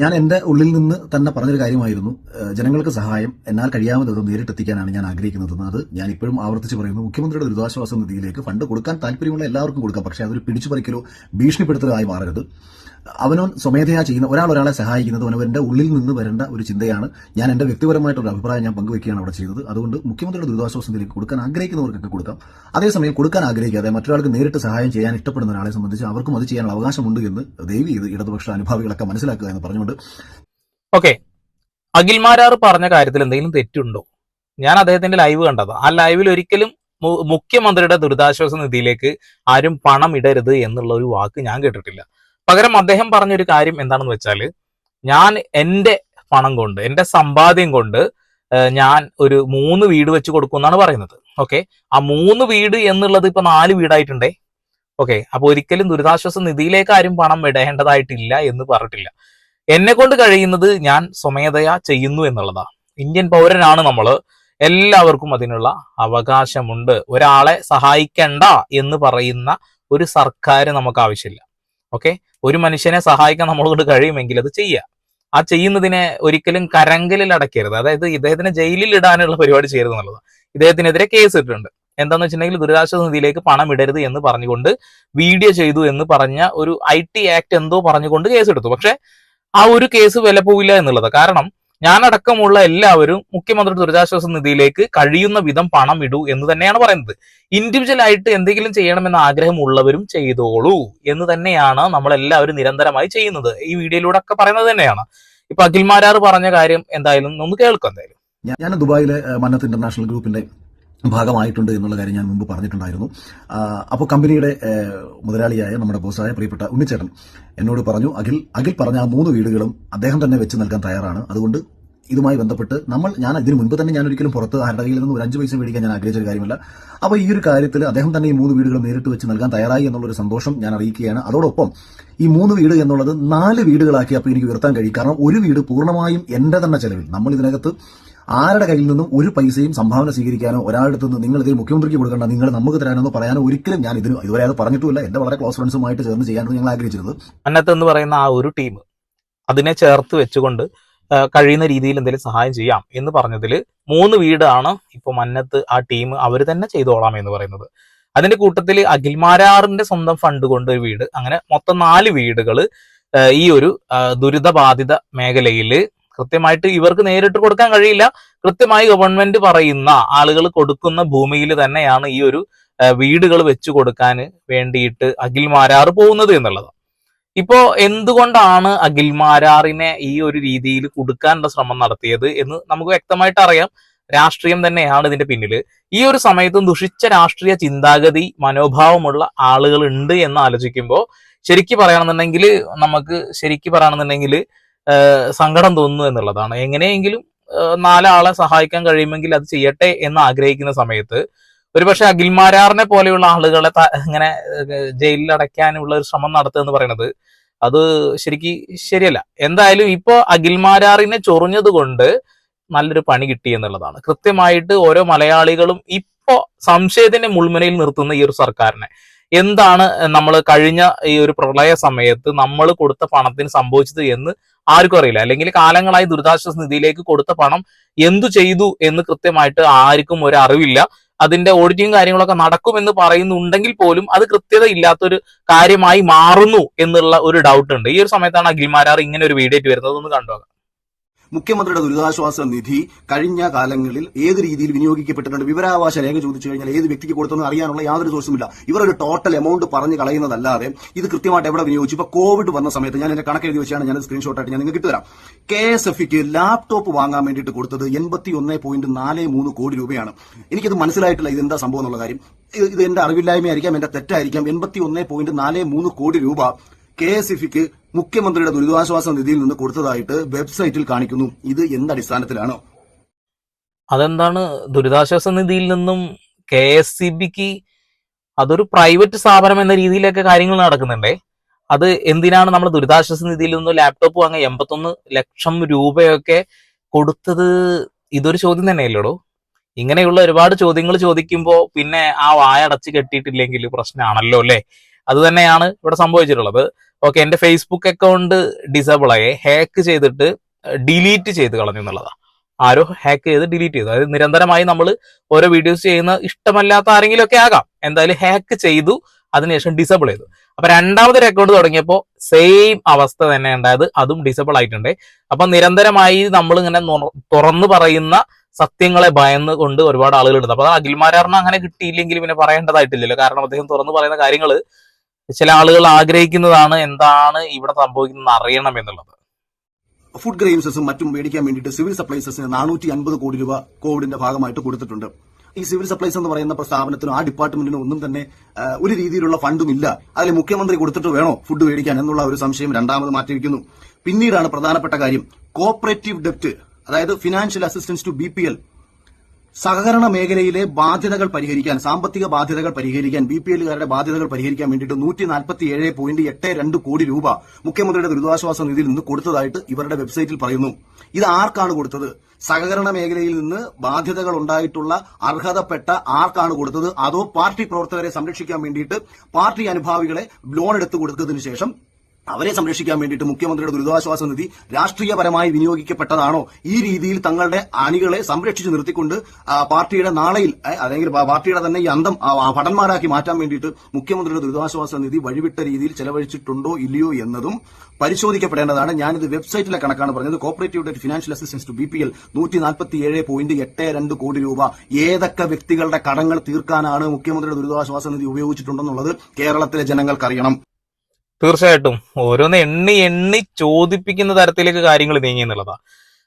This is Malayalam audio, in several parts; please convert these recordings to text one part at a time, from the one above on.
ഞാൻ എന്റെ ഉള്ളിൽ നിന്ന് തന്നെ പറഞ്ഞൊരു കാര്യമായിരുന്നു. ജനങ്ങൾക്ക് സഹായം എന്നാൽ കഴിയാവുന്നത് നേരിട്ടെത്തിക്കാനാണ് ഞാൻ ആഗ്രഹിക്കുന്നതെന്ന് അത് ഞാൻ ഇപ്പോഴും ആവർത്തിച്ച് പറയുന്നു. മുഖ്യമന്ത്രിയുടെ ദുരിതാശ്വാസ നിധിയിലേക്ക് ഫണ്ട് കൊടുക്കാൻ താല്പര്യമുള്ള എല്ലാവർക്കും കൊടുക്കാം. പക്ഷേ അതൊരു പിടിച്ചുപറിക്കലോ ഭീഷണിപ്പെടുത്തലോ ആയി മാറരുത്. അവനവൻ സ്വമേധയാ ചെയ്യുന്ന ഒരാൾ ഒരാളെ സഹായിക്കുന്നത് അവനവന്റെ ഉള്ളിൽ നിന്ന് വരേണ്ട ഒരു ചിന്തയാണ് ഞാൻ എന്റെ വ്യക്തിപരമായിട്ടൊരു അഭിപ്രായം ഞാൻ പങ്കുവെക്കുകയാണ് അവിടെ ചെയ്തത്. അതുകൊണ്ട് മുഖ്യമന്ത്രിയുടെ ദുരിതാശ്വാസ നിധിയിലേക്ക് കൊടുക്കാൻ ആഗ്രഹിക്കുന്നവർക്കൊക്കെ കൊടുക്കാം. അതേസമയം കൊടുക്കാൻ ആഗ്രഹിക്കാതെ മറ്റൊരാൾക്ക് നേരിട്ട് സഹായം ചെയ്യാൻ ഇഷ്ടപ്പെടുന്ന ഒരാളെ സംബന്ധിച്ച് അവർക്കും അത് ചെയ്യാനുള്ള അവകാശമുണ്ട് എന്ന് ദൈവി ചെയ്ത് ഇടതുപക്ഷ അനുഭാവികളൊക്കെ മനസ്സിലാക്കുക എന്ന് പറഞ്ഞുകൊണ്ട് ഓക്കെ അഖിൽമാരാർ പറഞ്ഞ കാര്യത്തിൽ എന്തെങ്കിലും തെറ്റുണ്ടോ? ഞാൻ അദ്ദേഹത്തിന്റെ ലൈവ് കണ്ടത്. ആ ലൈവിൽ ഒരിക്കലും മുഖ്യമന്ത്രിയുടെ ദുരിതാശ്വാസ നിധിയിലേക്ക് ആരും പണം ഇടരുത് എന്നുള്ള ഒരു വാക്ക് ഞാൻ കേട്ടിട്ടില്ല. പകരം അദ്ദേഹം പറഞ്ഞൊരു കാര്യം എന്താണെന്ന് വെച്ചാൽ ഞാൻ എന്റെ പണം കൊണ്ട് എന്റെ സമ്പാദ്യം കൊണ്ട് ഞാൻ ഒരു മൂന്ന് വീട് വെച്ച് കൊടുക്കുമെന്നാണ് പറയുന്നത്. ഓക്കെ? ആ മൂന്ന് വീട് എന്നുള്ളത് ഇപ്പൊ നാല് വീടായിട്ടുണ്ടേ? ഓക്കെ? അപ്പൊ ഒരിക്കലും ദുരിതാശ്വാസ നിധിയിലേക്ക് ആരും പണം ഇടേണ്ടതായിട്ടില്ല എന്ന് പറഞ്ഞിട്ടില്ല. എന്നെ കൊണ്ട് കഴിയുന്നത് ഞാൻ സ്വമേധയാ ചെയ്യുന്നു എന്നുള്ളതാണ് ഇന്ത്യൻ പൗരനാണ് നമ്മൾ എല്ലാവർക്കും അതിനുള്ള അവകാശമുണ്ട്. ഒരാളെ സഹായിക്കണ്ട എന്ന് പറയുന്ന ഒരു സർക്കാർ നമുക്ക് ആവശ്യമില്ല. ഓക്കെ? ഒരു മനുഷ്യനെ സഹായിക്കാൻ നമ്മളോട് കഴിയുമെങ്കിൽ അത് ചെയ്യുക ആ ചെയ്യുന്നതിനെ ഒരിക്കലും കരങ്കലിൽ അടക്കരുത് അതായത് ഇദ്ദേഹത്തിനെ ജയിലിൽ ഇടാനുള്ള പരിപാടി ചെയ്യരുത് എന്നുള്ളത്. ഇദ്ദേഹത്തിനെതിരെ കേസ് ഇട്ടിട്ടുണ്ട്. എന്താന്ന് വെച്ചിട്ടുണ്ടെങ്കിൽ ദുരിതാശ്വാസ നിധിയിലേക്ക് പണം ഇടരുത് എന്ന് പറഞ്ഞുകൊണ്ട് വീഡിയോ ചെയ്തു എന്ന് പറഞ്ഞ ഒരു ഐ ടി ആക്ട് എന്തോ പറഞ്ഞുകൊണ്ട് കേസ് എടുത്തു. പക്ഷെ ആ ഒരു കേസ് വില പോവില്ല എന്നുള്ളത്. കാരണം ഞാനടക്കമുള്ള എല്ലാവരും മുഖ്യമന്ത്രി ദുരിതാശ്വാസ നിധിയിലേക്ക് കഴിയുന്ന വിധം പണം ഇടൂ എന്ന് തന്നെയാണ് പറയുന്നത്. ഇൻഡിവിജ്വൽ ആയിട്ട് എന്തെങ്കിലും ചെയ്യണമെന്ന ആഗ്രഹം ഉള്ളവരും ചെയ്തോളൂ എന്ന് തന്നെയാണ് നമ്മൾ എല്ലാവരും നിരന്തരമായി ചെയ്യുന്നത്. ഈ വീഡിയോയിലൂടെ ഒക്കെ പറയുന്നത് തന്നെയാണ്. ഇപ്പൊ അഖിൽമാരാർ പറഞ്ഞ കാര്യം എന്തായാലും ഒന്ന് കേൾക്കാം എന്തായാലും. ഞാൻ ദുബായിലെ മന്നത്ത് ഇന്റർനാഷണൽ ഗ്രൂപ്പിന്റെ ഭാഗമായിട്ടുണ്ട് എന്നുള്ള കാര്യം ഞാൻ മുമ്പ് പറഞ്ഞിട്ടുണ്ടായിരുന്നു. അപ്പോൾ കമ്പനിയുടെ മുതലാളിയായ നമ്മുടെ ബോസായ പ്രിയപ്പെട്ട ഉണ്ണിച്ചേട്ടൻ എന്നോട് പറഞ്ഞു അഖിൽ അഖിൽ പറഞ്ഞ ആ മൂന്ന് വീടുകളും അദ്ദേഹം തന്നെ വെച്ച് നൽകാൻ തയ്യാറാണ്. അതുകൊണ്ട് ഇതുമായി ബന്ധപ്പെട്ട് നമ്മൾ ഞാൻ ഇതിന് മുൻപ് തന്നെ ഞാൻ ഒരിക്കലും പുറത്ത് ആരുടെ കയ്യിൽ നിന്ന് ഒരു അഞ്ച് പൈസ മേടിക്കാൻ ഞാൻ ആഗ്രഹിച്ച കാര്യമല്ല. അപ്പോൾ ഈ ഒരു കാര്യത്തിൽ അദ്ദേഹം തന്നെ ഈ മൂന്ന് വീടുകൾ നേരിട്ട് വെച്ച് നൽകാൻ തയ്യാറായി എന്നുള്ളൊരു സന്തോഷം ഞാൻ അറിയിക്കുകയാണ്. അതോടൊപ്പം ഈ മൂന്ന് വീട് എന്നുള്ളത് നാല് വീടുകളാക്കി അപ്പോൾ എനിക്ക് ഉയർത്താൻ കഴിയും. കാരണം ഒരു വീട് പൂർണമായും എന്റെ തന്നെ ചെലവിൽ നമ്മൾ ഇതിനകത്ത് ആരുടെ കയ്യിൽ നിന്നും ഒരു പൈസയും സംഭാവന സ്വീകരിക്കാനോ ഒരാളുടെ നിന്ന് നിങ്ങൾ ഇതിൽ മുഖ്യമന്ത്രിക്ക് കൊടുക്കേണ്ട നിങ്ങൾ നമുക്ക് തരാനോ പറയാനോ ഒരിക്കലും ഞാൻ ഇതിന് ഇതുവരെ അത് പറഞ്ഞിട്ടില്ല എന്റെ വളരെ ക്ലോസ് ഫ്രണ്ട്സുമായിട്ട് ചേർന്ന് ചെയ്യാനാണ് ഞങ്ങൾ ആഗ്രഹിച്ചിരുന്നത്. അന്നത്ത് എന്ന് പറയുന്ന ആ ഒരു ടീം അതിനെ ചേർത്ത് വെച്ചുകൊണ്ട് കഴിയുന്ന രീതിയിൽ എന്തെങ്കിലും സഹായം ചെയ്യാം എന്ന് പറഞ്ഞതിൽ മൂന്ന് വീടാണ് ഇപ്പൊ മന്നത്ത് ആ ടീം അവർ തന്നെ ചെയ്തോളാം എന്ന് പറയുന്നത്. അതിന്റെ കൂട്ടത്തിൽ അഖിൽമാരാറിന്റെ സ്വന്തം ഫണ്ട് കൊണ്ട് വീട് അങ്ങനെ മൊത്തം നാല് വീടുകൾ ഈ ഒരു ദുരിതബാധിത മേഖലയിൽ കൃത്യമായിട്ട് ഇവർക്ക് നേരിട്ട് കൊടുക്കാൻ കഴിയില്ല. കൃത്യമായി ഗവൺമെന്റ് പറയുന്ന ആളുകൾ കൊടുക്കുന്ന ഭൂമിയിൽ തന്നെയാണ് ഈ ഒരു വീടുകൾ വെച്ചു കൊടുക്കാൻ വേണ്ടിയിട്ട് അഖിൽമാരാർ പോകുന്നത് എന്നുള്ളത്. ഇപ്പോ എന്തുകൊണ്ടാണ് അഖിൽമാരാറിനെ ഈ ഒരു രീതിയിൽ കൊടുക്കാനുള്ള ശ്രമം നടത്തിയത് എന്ന് നമുക്ക് വ്യക്തമായിട്ട് അറിയാം. രാഷ്ട്രീയം തന്നെയാണ് ഇതിന്റെ പിന്നിൽ ഈ ഒരു സമയത്തും ദുഷിച്ച രാഷ്ട്രീയ ചിന്താഗതി മനോഭാവമുള്ള ആളുകൾ ഉണ്ട് എന്ന് ആലോചിക്കുമ്പോൾ ശരിക്കും പറയുകയാണെന്നുണ്ടെങ്കിൽ നമുക്ക് ശരിക്കും പറയുകയാണെന്നുണ്ടെങ്കിൽ സങ്കടം തോന്നുന്നു എന്നുള്ളതാണ്. എങ്ങനെയെങ്കിലും നാലാളെ സഹായിക്കാൻ കഴിയുമെങ്കിൽ അത് ചെയ്യട്ടെ എന്ന് ആഗ്രഹിക്കുന്ന സമയത്ത് ഒരുപക്ഷെ അഖിൽമാരാറിനെ പോലെയുള്ള ആളുകളെ ഇങ്ങനെ ജയിലിൽ അടയ്ക്കാനുള്ള ഒരു ശ്രമം നടത്തുക എന്ന് പറയുന്നത് അത് ശരിക്ക് ശരിയല്ല. എന്തായാലും ഇപ്പോ അഖിൽമാരാറിനെ ചൊറിഞ്ഞത് കൊണ്ട് നല്ലൊരു പണി കിട്ടി എന്നുള്ളതാണ്. കൃത്യമായിട്ട് ഓരോ മലയാളികളും ഇപ്പോ സംശയത്തിന്റെ മുൾമുനയിൽ നിർത്തുന്ന ഈ ഒരു സർക്കാരിനെ. എന്താണ് നമ്മൾ കഴിഞ്ഞ ഈ ഒരു പ്രളയ സമയത്ത് നമ്മൾ കൊടുത്ത പണത്തിന് സംഭവിച്ചത് എന്ന് ആർക്കും അറിയില്ല. അല്ലെങ്കിൽ കാലങ്ങളായി ദുരിതാശ്വാസ നിധിയിലേക്ക് കൊടുത്ത പണം എന്തു ചെയ്തു എന്ന് കൃത്യമായിട്ട് ആർക്കും ഒരു അറിവില്ല. അതിന്റെ ഓഡിറ്റിംഗ് കാര്യങ്ങളൊക്കെ നടക്കുമെന്ന് പറയുന്നുണ്ടെങ്കിൽ പോലും അത് കൃത്യത ഇല്ലാത്തൊരു കാര്യമായി മാറുന്നു എന്നുള്ള ഒരു ഡൗട്ട് ഉണ്ട്. ഈ ഒരു സമയത്താണ് അഖിൽമാരാർ ഇങ്ങനെ ഒരു വീഡിയോ വരുന്നത്. ഒന്ന് കണ്ടു മുഖ്യമന്ത്രിയുടെ ദുരിതാശ്വാസ നിധി കഴിഞ്ഞ കാലങ്ങളിൽ ഏത് രീതിയിൽ വിനിയോഗിക്കപ്പെട്ടിട്ടുണ്ട്? വിവരാവകാശ രേഖ ചോദിച്ചു കഴിഞ്ഞാൽ ഏത് വ്യക്തിക്ക് കൊടുത്തെന്ന് അറിയാനുള്ള യാതൊരു സോഴ്സുമില്ല ഇവർ ഒരു ടോട്ടൽ എമൗണ്ട് പറഞ്ഞു കളയുന്നതല്ലാതെ ഇത് കൃത്യമായിട്ട് എവിടെ വിനിയോഗിച്ചു? ഇപ്പൊ കോവിഡ് വന്ന സമയത്ത് ഞാൻ എന്റെ കണക്ക് എഴുതി വെച്ചാണ് ഞാൻ സ്ക്രീൻഷോട്ട് ഞാൻ നിങ്ങൾക്ക് ഇട്ടുതരാം. കെ എസ് എഫിക്ക് ലാപ്ടോപ്പ് വാങ്ങാൻ വേണ്ടിയിട്ട് കൊടുത്തത് എൺപത്തി ഒന്ന് പോയിന്റ് നാല് മൂന്ന് കോടി രൂപയാണ്. എനിക്കത് മനസ്സിലായിട്ടില്ല ഇത് എന്താ സംഭവം എന്നുള്ള കാര്യം. ഇത് എന്റെ അറിവില്ലായ്മയായിരിക്കാം എന്റെ തെറ്റായിരിക്കാം. എൺപത്തി ഒന്ന് പോയിന്റ് നാല് മൂന്ന് കോടി രൂപ കെ എസ് എഫിക്ക് മുഖ്യമന്ത്രിയുടെ ദുരിതാശ്വാസ നിധിയിൽ നിന്ന് കൊടുത്തതായിട്ട് വെബ്സൈറ്റിൽ കാണിക്കുന്നു. ഇത് എന്തടിസ്ഥാനത്തിലാണോ അതെന്താണ്? ദുരിതാശ്വാസ നിധിയിൽ നിന്നും കെ എസ് സി ബിക്ക് അതൊരു പ്രൈവറ്റ് സ്ഥാപനം എന്ന രീതിയിലൊക്കെ കാര്യങ്ങൾ നടക്കുന്നുണ്ടേ. അത് എന്തിനാണ് നമ്മൾ ദുരിതാശ്വാസ നിധിയിൽ നിന്ന് ലാപ്ടോപ്പ് വാങ്ങാൻ എൺപത്തൊന്ന് ലക്ഷം രൂപയൊക്കെ കൊടുത്തത്? ഇതൊരു ചോദ്യം തന്നെയല്ലോ ഇങ്ങനെയുള്ള ഒരുപാട് ചോദ്യങ്ങൾ ചോദിക്കുമ്പോൾ പിന്നെ ആ വായ അടച്ചു കെട്ടിയിട്ടില്ലെങ്കിൽ പ്രശ്നമാണല്ലോ അല്ലേ? അത് തന്നെയാണ് ഇവിടെ സംഭവിച്ചിട്ടുള്ളത്. ഓക്കെ എന്റെ ഫേസ്ബുക്ക് അക്കൗണ്ട് ഡിസേബിൾ ആയി. ഹാക്ക് ചെയ്തിട്ട് ഡിലീറ്റ് ചെയ്ത് കളഞ്ഞു എന്നുള്ളതാണ് ആരോ ഹാക്ക് ചെയ്ത് ഡിലീറ്റ് ചെയ്തു. അതായത് നിരന്തരമായി നമ്മൾ ഓരോ വീഡിയോസ് ചെയ്യുന്ന ഇഷ്ടമല്ലാത്ത ആരെങ്കിലും ഒക്കെ ആകാം. എന്തായാലും ഹാക്ക് ചെയ്തു അതിനുശേഷം ഡിസേബിൾ ചെയ്തു. അപ്പൊ രണ്ടാമതൊരു അക്കൗണ്ട് തുടങ്ങിയപ്പോൾ സെയിം അവസ്ഥ തന്നെ ഉണ്ടായത് അതും ഡിസേബിൾ ആയിട്ടുണ്ട്. അപ്പൊ നിരന്തരമായി നമ്മൾ ഇങ്ങനെ തുറന്നു പറയുന്ന സത്യങ്ങളെ ഭയന്ന് കൊണ്ട് ഒരുപാട് ആളുകൾ ഉണ്ട് അപ്പൊ അഖിൽമാരാറിന് അങ്ങനെ കിട്ടിയില്ലെങ്കിൽ പിന്നെ പറയേണ്ടതായിട്ടില്ലല്ലോ. കാരണം അദ്ദേഹം തുറന്നു പറയുന്ന കാര്യങ്ങൾ ചില ആളുകൾ ആഗ്രഹിക്കുന്നതാണ് എന്താണ് ഇവിടെ സംഭവിക്കുന്നത് അറിയണം എന്നുള്ളത്. ഫുഡ് ഗ്രെയിൻസും മറ്റും മേടിക്കാൻ വേണ്ടിയിട്ട് സിവിൽ സപ്ലൈസസിന് നാനൂറ്റി അൻപത് കോടി രൂപ കോവിഡിന്റെ ഭാഗമായിട്ട് കൊടുത്തിട്ടുണ്ട്. ഈ സിവിൽ സപ്ലൈസ് എന്ന് പറയുന്ന സ്ഥാപനത്തിനും ആ ഡിപ്പാർട്ട്മെന്റിനും ഒന്നും തന്നെ ഒരു രീതിയിലുള്ള ഫണ്ടും ഇല്ല അതിൽ മുഖ്യമന്ത്രി കൊടുത്തിട്ട് വേണോ ഫുഡ് മേടിക്കാൻ എന്നുള്ള ഒരു സംശയം രണ്ടാമത് മാറ്റിവെക്കുന്നു പിന്നീടാണ് പ്രധാനപ്പെട്ട കാര്യം കോപ്പറേറ്റീവ് ഡെപ്റ്റ് അതായത് financial assistance to B P L സഹകരണ മേഖലയിലെ ബാധ്യതകൾ പരിഹരിക്കാൻ സാമ്പത്തിക ബാധ്യതകൾ പരിഹരിക്കാൻ ബി പി എല്ലുകാരുടെ ബാധ്യതകൾ പരിഹരിക്കാൻ വേണ്ടിയിട്ട് നൂറ്റി നാൽപ്പത്തി ഏഴ് പോയിന്റ് എട്ട് രണ്ട് കോടി രൂപ മുഖ്യമന്ത്രിയുടെ ദുരിതാശ്വാസ നിധിയിൽ നിന്ന് കൊടുത്തതായിട്ട് ഇവരുടെ വെബ്സൈറ്റിൽ പറയുന്നു. ഇത് ആർക്കാണ് കൊടുത്തത്? സഹകരണ മേഖലയിൽ നിന്ന് ബാധ്യതകൾ ഉണ്ടായിട്ടുള്ള അർഹതപ്പെട്ട ആർക്കാണ് കൊടുത്തത്? അതോ പാർട്ടി പ്രവർത്തകരെ സംരക്ഷിക്കാൻ വേണ്ടിയിട്ട് പാർട്ടി അനുഭാവികളെ ലോൺ എടുത്തു കൊടുത്തതിനു ശേഷം അവരെ സംരക്ഷിക്കാൻ വേണ്ടിയിട്ട് മുഖ്യമന്ത്രിയുടെ ദുരിതാശ്വാസ നിധി രാഷ്ട്രീയപരമായി വിനിയോഗിക്കപ്പെട്ടതാണോ? ഈ രീതിയിൽ തങ്ങളുടെ അണികളെ സംരക്ഷിച്ചു നിർത്തിക്കൊണ്ട് പാർട്ടിയുടെ നാളെയിൽ അല്ലെങ്കിൽ പാർട്ടിയുടെ തന്നെ ഈ അന്തം ഭടന്മാരാക്കി മാറ്റാൻ വേണ്ടിയിട്ട് മുഖ്യമന്ത്രിയുടെ ദുരിതാശ്വാസ നിധി വഴിവിട്ട രീതിയിൽ ചെലവഴിച്ചിട്ടുണ്ടോ ഇല്ലയോ എന്നതും പരിശോധിക്കപ്പെടേണ്ടതാണ്. ഞാനിത് വെബ്സൈറ്റിലെ കണക്കാണ് പറഞ്ഞത്. Cooperative debt financial assistance to B P L നൂറ്റി നാൽപ്പത്തി ഏഴ് പോയിന്റ് എട്ട് രണ്ട് കോടി രൂപ. ഏതൊക്കെ വ്യക്തികളുടെ കടങ്ങൾ തീർക്കാനാണ് മുഖ്യമന്ത്രിയുടെ ദുരിതാശ്വാസ നിധി ഉപയോഗിച്ചിട്ടുണ്ടെന്നുള്ളത് കേരളത്തിലെ ജനങ്ങൾക്കറിയണം. തീർച്ചയായിട്ടും ഓരോന്ന് എണ്ണി എണ്ണി ചോദിപ്പിക്കുന്ന തരത്തിലേക്ക് കാര്യങ്ങൾ നീങ്ങി എന്നുള്ളതാണ്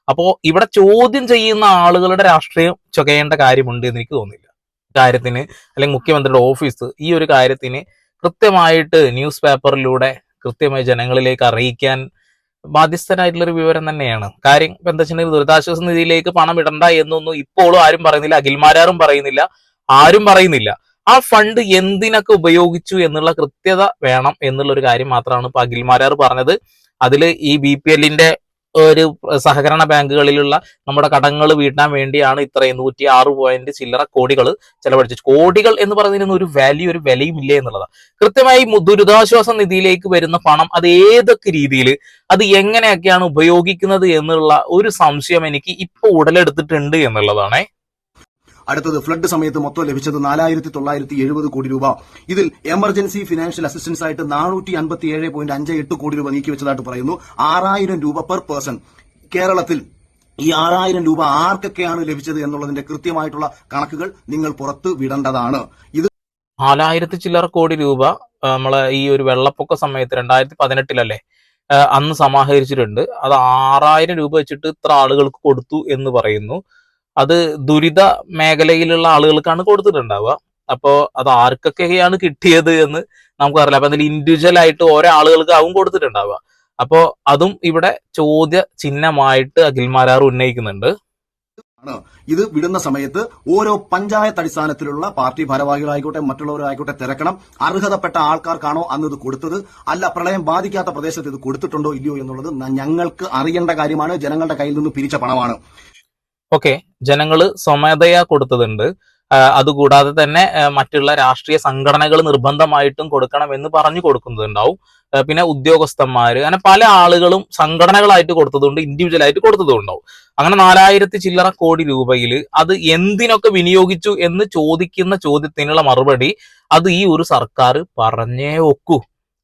അപ്പോ ഇവിടെ ചോദ്യം ചെയ്യുന്ന ആളുകളുടെ രാഷ്ട്രീയം ചൊകയേണ്ട കാര്യമുണ്ട് എന്ന് എനിക്ക് തോന്നുന്നില്ല കാര്യത്തിന് അല്ലെങ്കിൽ മുഖ്യമന്ത്രിയുടെ ഓഫീസ് ഈ ഒരു കാര്യത്തിന് കൃത്യമായിട്ട് ന്യൂസ് പേപ്പറിലൂടെ കൃത്യമായി ജനങ്ങളിലേക്ക് അറിയിക്കാൻ ബാധ്യസ്ഥനായിട്ടുള്ളൊരു വിവരം തന്നെയാണ്. കാര്യം ഇപ്പൊ എന്താ വെച്ചിട്ടുണ്ടെങ്കിൽ ദുരിതാശ്വാസ നിധിയിലേക്ക് പണം ഇടണ്ട എന്നൊന്നും ഇപ്പോഴും ആരും പറയുന്നില്ല. അഖിൽമാരാറും പറയുന്നില്ല. ആരും പറയുന്നില്ല. ആ ഫണ്ട് എന്തിനൊക്കെ ഉപയോഗിച്ചു എന്നുള്ള കൃത്യത വേണം എന്നുള്ള ഒരു കാര്യം മാത്രമാണ് ഇപ്പൊ അഖിൽമാരാർ പറഞ്ഞത്. അതിൽ ഈ ബി പി എല്ലിന്റെ ഒരു സഹകരണ ബാങ്കുകളിലുള്ള നമ്മുടെ കടങ്ങൾ വീട്ടാൻ വേണ്ടിയാണ് ഇത്രയും നൂറ്റി ആറ് പോയിന്റ് ചില്ലറ കോടികൾ ചെലവഴിച്ചത്. കോടികൾ എന്ന് പറയുന്നതിനൊന്നും ഒരു വാല്യൂ ഒരു വിലയും ഇല്ല എന്നുള്ളതാണ് കൃത്യമായി ദുരിതാശ്വാസ നിധിയിലേക്ക് വരുന്ന പണം അത് ഏതൊക്കെ രീതിയിൽ അത് എങ്ങനെയൊക്കെയാണ് ഉപയോഗിക്കുന്നത് എന്നുള്ള ഒരു സംശയം എനിക്ക് ഇപ്പൊ ഉടലെടുത്തിട്ടുണ്ട് എന്നുള്ളതാണേ. അടുത്തത് ഫ്ലഡ് സമയത്ത് മൊത്തം ലഭിച്ചത് നാലായിരത്തി തൊള്ളായിരത്തി എഴുപത് കോടി രൂപ. ഇതിൽ എമർജൻസി ഫിനാൻഷ്യൽ അസിസ്റ്റൻസ് ആയിട്ട് നാനൂറ്റി അൻപത്തി ഏഴ് പോയിന്റ് അഞ്ച് എട്ട് കോടി രൂപ നീക്കിവെച്ചതായിട്ട് പറയുന്നു. ആറായിരം രൂപ പെർ പേഴ്സൺ. കേരളത്തിൽ ഈ ആറായിരം രൂപ ആർക്കൊക്കെയാണ് ലഭിച്ചത് എന്നുള്ളതിന്റെ കൃത്യമായിട്ടുള്ള കണക്കുകൾ നിങ്ങൾ പുറത്ത് വിടേണ്ടതാണ്. ഇത് നാലായിരത്തി ചില്ലറ കോടി രൂപ നമ്മളെ ഈ ഒരു വെള്ളപ്പൊക്ക സമയത്ത് രണ്ടായിരത്തി പതിനെട്ടിലല്ലേ അന്ന് സമാഹരിച്ചിട്ടുണ്ട്. അത് ആറായിരം രൂപ വെച്ചിട്ട് ഇത്ര ആളുകൾക്ക് കൊടുത്തു എന്ന് പറയുന്നു. അത് ദുരിത മേഖലയിലുള്ള ആളുകൾക്കാണ് കൊടുത്തിട്ടുണ്ടാവുക. അപ്പോ അത് ആർക്കൊക്കെയാണ് കിട്ടിയത് എന്ന് നമുക്ക് നമുക്കറിയില്ല. അപ്പൊ അതിൽ ഇൻഡിവിജ്വൽ ആയിട്ട് ഓരോ ആളുകൾക്ക് ആവും കൊടുത്തിട്ടുണ്ടാവുക. അപ്പോ അതും ഇവിടെ ചോദ്യ ചിഹ്നമായിട്ട് അഖിൽമാരാർ ഉന്നയിക്കുന്നുണ്ട്. ഇത് വിടുന്ന സമയത്ത് ഓരോ പഞ്ചായത്ത് അടിസ്ഥാനത്തിലുള്ള പാർട്ടി ഭാരവാഹികളായിക്കോട്ടെ മറ്റുള്ളവരായിക്കോട്ടെ തിരക്കണം. അർഹതപ്പെട്ട ആൾക്കാർക്കാണോ അന്ന് ഇത് കൊടുത്തത്? അല്ല പ്രളയം ബാധിക്കാത്ത പ്രദേശത്ത് ഇത് കൊടുത്തിട്ടുണ്ടോ ഇല്ലയോ എന്നുള്ളത് ഞങ്ങൾക്ക് അറിയേണ്ട കാര്യമാണ്. ജനങ്ങളുടെ കയ്യിൽ നിന്ന് പിരിച്ച പണമാണ്. ഓക്കെ ജനങ്ങൾ സ്വമേധയാ കൊടുത്തതുണ്ട്. അതുകൂടാതെ തന്നെ മറ്റുള്ള രാഷ്ട്രീയ സംഘടനകൾ നിർബന്ധമായിട്ടും കൊടുക്കണം എന്ന് പറഞ്ഞു കൊടുക്കുന്നതുണ്ടാവും. പിന്നെ ഉദ്യോഗസ്ഥന്മാര് അങ്ങനെ പല ആളുകളും സംഘടനകളായിട്ട് കൊടുത്തതുകൊണ്ട് ഇൻഡിവിജ്വൽ ആയിട്ട് കൊടുത്തതുകൊണ്ടാവും അങ്ങനെ നാലായിരത്തി ചില്ലറ കോടി രൂപയിൽ അത് എന്തിനൊക്കെ വിനിയോഗിച്ചു എന്ന് ചോദിക്കുന്ന ചോദ്യത്തിനുള്ള മറുപടി അത് ഈ ഒരു സർക്കാർ പറഞ്ഞേ ഒക്കൂ.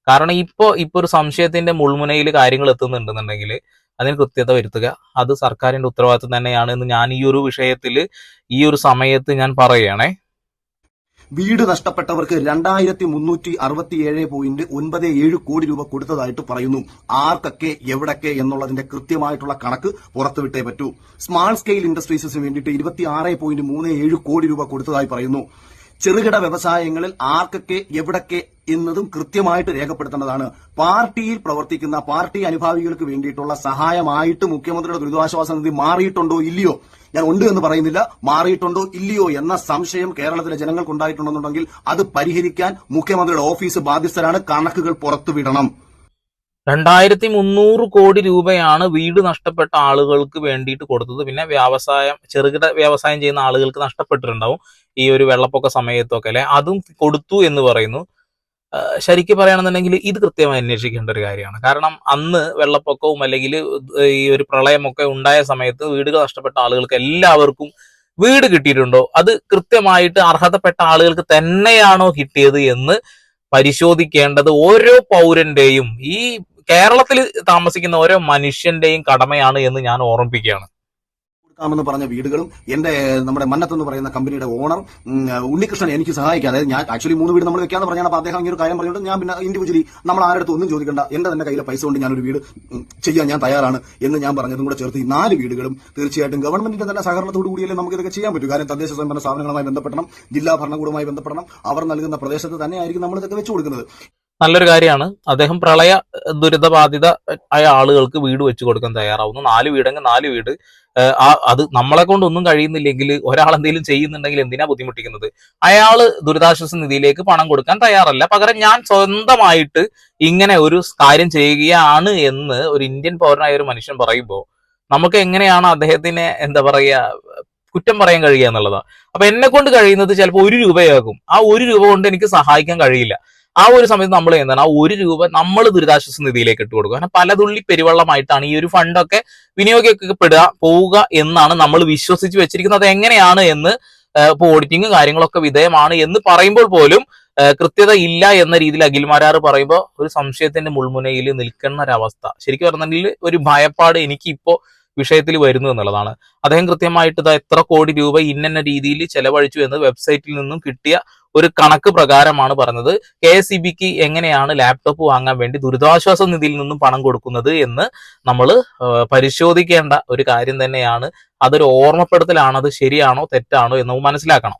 കാരണം ഇപ്പോ ഇപ്പൊ ഒരു സംശയത്തിന്റെ മുൾമുനയിൽ കാര്യങ്ങൾ എത്തുന്നുണ്ടെന്നുണ്ടെങ്കിൽ അതിന് കൃത്യത വരുത്തുക. അത് സർക്കാരിന്റെ ഉത്തരവാദിത്വം തന്നെയാണ് എന്ന് ഞാൻ ഈ ഒരു വിഷയത്തിൽ ഈ ഒരു സമയത്ത് ഞാൻ പറയുകയാണേ. വീട് നഷ്ടപ്പെട്ടവർക്ക് രണ്ടായിരത്തി മുന്നൂറ്റി അറുപത്തിയേഴ് പോയിന്റ് ഒൻപത് ഏഴ് കോടി രൂപ കൊടുത്തതായിട്ട് പറയുന്നു. ആർക്കൊക്കെ എവിടൊക്കെ എന്നുള്ളതിന്റെ കൃത്യമായിട്ടുള്ള കണക്ക് പുറത്തുവിട്ടേ പറ്റൂ. സ്മാൾ സ്കെയിൽ ഇൻഡസ്ട്രീസിന് വേണ്ടിയിട്ട് ഇരുപത്തി ആറ് പോയിന്റ് മൂന്ന് ഏഴ് കോടി രൂപ കൊടുത്തതായി പറയുന്നു. ചെറുകിട വ്യവസായങ്ങളിൽ ആർക്കൊക്കെ എവിടൊക്കെ എന്നതും കൃത്യമായിട്ട് രേഖപ്പെടുത്തേണ്ടതാണ്. പാർട്ടിയിൽ പ്രവർത്തിക്കുന്ന പാർട്ടി അനുഭാവികൾക്ക് വേണ്ടിയിട്ടുള്ള സഹായമായിട്ട് മുഖ്യമന്ത്രിയുടെ ദുരിതാശ്വാസ നിധി മാറിയിട്ടുണ്ടോ ഇല്ലയോ? ഞാൻ ഉണ്ട് എന്ന് പറയുന്നില്ല. മാറിയിട്ടുണ്ടോ ഇല്ലയോ എന്ന സംശയം കേരളത്തിലെ ജനങ്ങൾക്ക് ഉണ്ടായിട്ടുണ്ടെന്നുണ്ടെങ്കിൽ അത് പരിഹരിക്കാൻ മുഖ്യമന്ത്രിയുടെ ഓഫീസ് ബാധ്യസ്ഥരാണ്. കണക്കുകൾ പുറത്തുവിടണം. രണ്ടായിരത്തി മുന്നൂറ് കോടി രൂപയാണ് വീട് നഷ്ടപ്പെട്ട ആളുകൾക്ക് വേണ്ടിയിട്ട് കൊടുത്തത്. പിന്നെ വ്യവസായം ചെറുകിട വ്യവസായം ചെയ്യുന്ന ആളുകൾക്ക് നഷ്ടപ്പെട്ടിട്ടുണ്ടാവും ഈ ഒരു വെള്ളപ്പൊക്ക സമയത്തൊക്കെ അല്ലെ? അതും കൊടുത്തു എന്ന് പറയുന്നു. ശരിക്കും പറയുകയാണെന്നുണ്ടെങ്കിൽ ഇത് കൃത്യമായി അന്വേഷിക്കേണ്ട ഒരു കാര്യമാണ്. കാരണം അന്ന് വെള്ളപ്പൊക്കവും അല്ലെങ്കിൽ ഈ ഒരു പ്രളയമൊക്കെ ഉണ്ടായ സമയത്ത് വീടുകൾ നഷ്ടപ്പെട്ട ആളുകൾക്ക് എല്ലാവർക്കും വീട് കിട്ടിയിട്ടുണ്ടോ? അത് കൃത്യമായിട്ട് അർഹതപ്പെട്ട ആളുകൾക്ക് തന്നെയാണോ കിട്ടിയത് എന്ന് പരിശോധിക്കേണ്ടത് ഓരോ പൗരന്റെയും ഈ കേരളത്തിൽ താമസിക്കുന്ന ഓരോ മനുഷ്യന്റെയും കടമയാണ് എന്ന് ഞാൻ ഓർമ്മിപ്പിക്കുകയാണ്. കൊടുക്കാമെന്ന് പറഞ്ഞ വീടുകളും എന്റെ നമ്മുടെ മന്നത്ത് എന്ന് പറയുന്ന കമ്പനിയുടെ ഓണർ ഉണ്ണികൃഷ്ണൻ എനിക്ക് സഹായിക്കാം. അതായത് ഞാൻ ആക്ച്വലി മൂന്ന് വീട് നമ്മൾ വെക്കാന്ന് പറഞ്ഞാൽ അപ്പൊ അദ്ദേഹം ഈ ഒരു കാര്യം പറഞ്ഞിട്ട് ഞാൻ പിന്നെ ഇൻഡിവിജ്വലി നമ്മൾ ആരുടെ ഒന്നും ചോദിക്കണ്ട. എന്റെ തന്നെ കയ്യിലെ പൈസ കൊണ്ട് ഞാനൊരു വീട് ചെയ്യാൻ ഞാൻ തയ്യാറാണ് എന്ന് ഞാൻ പറഞ്ഞതും കൂടെ ചേർത്ത് ഈ നാല് വീടുകളും തീർച്ചയായിട്ടും ഗവൺമെന്റിന്റെ തന്നെ സഹകരണത്തോടു കൂടിയല്ലേ നമുക്ക് ഇതൊക്കെ ചെയ്യാൻ പറ്റൂ. കാരണം തദ്ദേശ സ്വയംഭരണ സ്ഥാപനങ്ങളുമായി ബന്ധപ്പെടണം ജില്ലാ ഭരണകൂടവുമായി ബന്ധപ്പെടണം. അവർ നൽകുന്ന പ്രദേശത്ത് തന്നെയായിരിക്കും നമ്മൾ ഇതൊക്കെ വെച്ചു കൊടുക്കുന്നത്. നല്ലൊരു കാര്യമാണ്. അദ്ദേഹം പ്രളയ ദുരിതബാധിത ആയ ആളുകൾക്ക് വീട് വെച്ചു കൊടുക്കാൻ തയ്യാറാവുന്നു. നാല് വീടെങ്കിൽ നാല് വീട്. ആ അത് നമ്മളെ കൊണ്ടൊന്നും കഴിയുന്നില്ലെങ്കിൽ ഒരാൾ എന്തെങ്കിലും ചെയ്യുന്നുണ്ടെങ്കിൽ എന്തിനാ ബുദ്ധിമുട്ടിക്കുന്നത്? അയാൾ ദുരിതാശ്വാസ നിധിയിലേക്ക് പണം കൊടുക്കാൻ തയ്യാറല്ല. പകരം ഞാൻ സ്വന്തമായിട്ട് ഇങ്ങനെ ഒരു കാര്യം ചെയ്യുകയാണ് എന്ന് ഒരു ഇന്ത്യൻ പൗരനായ ഒരു മനുഷ്യൻ പറയുമ്പോൾ നമുക്ക് എങ്ങനെയാണ് അദ്ദേഹത്തിനെ എന്താ പറയാ കുറ്റം പറയാൻ കഴിയുക എന്നുള്ളതാണ് അപ്പൊ എന്നെ കൊണ്ട് കഴിയുന്നത് ചിലപ്പോൾ ഒരു രൂപയാകും. ആ ഒരു രൂപ കൊണ്ട് എനിക്ക് സഹായിക്കാൻ കഴിയില്ല. ആ ഒരു സമയത്ത് നമ്മൾ എന്താണ്? ആ ഒരു രൂപ നമ്മൾ ദുരിതാശ്വാസ നിധിയിലേക്ക് ഇട്ട് കൊടുക്കുക. കാരണം പലതുള്ളി പെരുവെള്ളമായിട്ടാണ് ഈ ഒരു ഫണ്ടൊക്കെ വിനിയോഗിക്കപ്പെടുക പോവുക എന്നാണ് നമ്മൾ വിശ്വസിച്ച് വെച്ചിരിക്കുന്നത്. എങ്ങനെയാണ് എന്ന് ഇപ്പൊ ഓഡിറ്റിംഗ് കാര്യങ്ങളൊക്കെ വിധേയമാണ് എന്ന് പറയുമ്പോൾ പോലും കൃത്യത ഇല്ല എന്ന രീതിയിൽ അഖിൽമാരാർ പറയുമ്പോൾ ഒരു സംശയത്തിന്റെ മുൾമുനയിൽ നിൽക്കുന്ന ഒരവസ്ഥ. ശരിക്കും പറഞ്ഞിട്ടുണ്ടെങ്കിൽ ഒരു ഭയപ്പാട് എനിക്ക് ഇപ്പോ വിഷയത്തിൽ വരുന്നു എന്നുള്ളതാണ്. അദ്ദേഹം കൃത്യമായിട്ട് എത്ര കോടി രൂപ ഇന്ന രീതിയിൽ ചെലവഴിച്ചു എന്ന് വെബ്സൈറ്റിൽ നിന്നും കിട്ടിയ ഒരു കണക്ക് പ്രകാരമാണ് പറഞ്ഞത്. കെ എസ് ഇ ബിക്ക് എങ്ങനെയാണ് ലാപ്ടോപ്പ് വാങ്ങാൻ വേണ്ടി ദുരിതാശ്വാസ നിധിയിൽ നിന്നും പണം കൊടുക്കുന്നത് എന്ന് നമ്മൾ പരിശോധിക്കേണ്ട ഒരു കാര്യം തന്നെയാണ്. അതൊരു ഓർമ്മപ്പെടുത്തലാണത് ശരിയാണോ തെറ്റാണോ എന്ന് മനസ്സിലാക്കണം.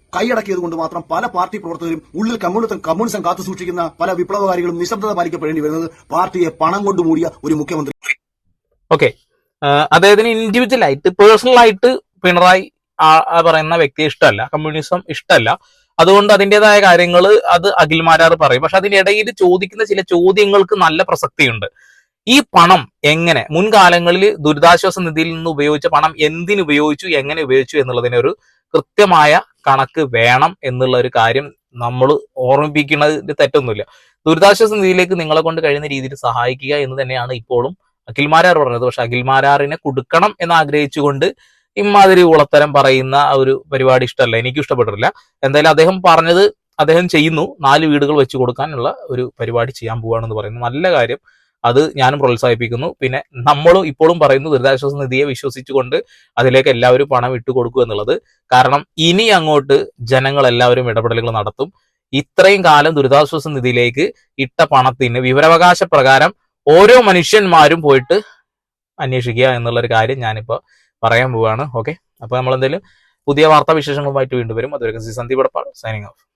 കൈയടക്കിയത് കൊണ്ട് മാത്രം പല പാർട്ടി പ്രവർത്തകരും ഉള്ളിൽ കമ്മ്യൂണിസം കമ്മ്യൂണിസം കാത്തു സൂക്ഷിക്കുന്ന പല വിപ്ലവകാരികളും നിശബ്ദത പാലിക്കപ്പെടേണ്ടി വരുന്നത് പാർട്ടിയെ പണം കൊണ്ട് മൂടിയ ഒരു മുഖ്യമന്ത്രി. ഓക്കെ. അദ്ദേഹത്തിന് ഇൻഡിവിജ്വൽ ആയിട്ട് പേഴ്സണൽ ആയിട്ട് പിണറായി പറയുന്ന വ്യക്തി ഇഷ്ടമല്ല. കമ്മ്യൂണിസം ഇഷ്ടമല്ല. അതുകൊണ്ട് അതിന്റെതായ കാര്യങ്ങൾ അത് അഖിൽമാരാർ പറയും. പക്ഷെ അതിനിടയിൽ ചോദിക്കുന്ന ചില ചോദ്യങ്ങൾക്ക് നല്ല പ്രസക്തിയുണ്ട്. ഈ പണം എങ്ങനെ മുൻകാലങ്ങളിൽ ദുരിതാശ്വാസ നിധിയിൽ നിന്ന് ഉപയോഗിച്ച പണം എന്തിനുപയോഗിച്ചു എങ്ങനെ ഉപയോഗിച്ചു എന്നുള്ളതിന് ഒരു കൃത്യമായ കണക്ക് വേണം എന്നുള്ള ഒരു കാര്യം നമ്മൾ ഓർമ്മിപ്പിക്കുന്നതിൽ തെറ്റൊന്നുമില്ല. ദുരിതാശ്വാസ നിധിയിലേക്ക് നിങ്ങളെ കൊണ്ട് കഴിയുന്ന രീതിയിൽ സഹായിക്കുക എന്ന് തന്നെയാണ് ഇപ്പോഴും അഖിൽമാരാർ പറഞ്ഞത്. പക്ഷെ അഖിൽമാരാറിനെ കൊടുക്കണം എന്ന് ആഗ്രഹിച്ചുകൊണ്ട് ഇമാതിരി ഉളത്തരം പറയുന്ന ഒരു പരിപാടി ഇഷ്ടമല്ല എനിക്ക് ഇഷ്ടപ്പെട്ടിട്ടില്ല. എന്തായാലും അദ്ദേഹം പറഞ്ഞത് അദ്ദേഹം ചെയ്യുന്നു. നാല് വീടുകൾ വെച്ച് കൊടുക്കാനുള്ള ഒരു പരിപാടി ചെയ്യാൻ പോവാണെന്ന് പറയുന്നു. നല്ല കാര്യം. അത് ഞാനും പ്രോത്സാഹിപ്പിക്കുന്നു. പിന്നെ നമ്മളും ഇപ്പോഴും പറയുന്നു ദുരിതാശ്വാസ നിധിയെ വിശ്വസിച്ചുകൊണ്ട് അതിലേക്ക് എല്ലാവരും പണം ഇട്ട് കൊടുക്കുക എന്നുള്ളത്. കാരണം ഇനി അങ്ങോട്ട് ജനങ്ങൾ എല്ലാവരും ഇടപെടലുകൾ നടത്തും. ഇത്രയും കാലം ദുരിതാശ്വാസ നിധിയിലേക്ക് ഇട്ട പണത്തിന് വിവരാവകാശ പ്രകാരം ഓരോ മനുഷ്യന്മാരും പോയിട്ട് അന്വേഷിക്കുക എന്നുള്ളൊരു കാര്യം ഞാനിപ്പോ പറയാൻ പോവാണ്. ഓക്കെ? അപ്പോൾ നമ്മൾ എന്തെങ്കിലും പുതിയ വാർത്താ വിശേഷങ്ങളുമായിട്ട് വീണ്ടും വരും. അതുവരെ സന്ദീപ് എടപ്പാൾ സൈനിങ് ഓഫ്.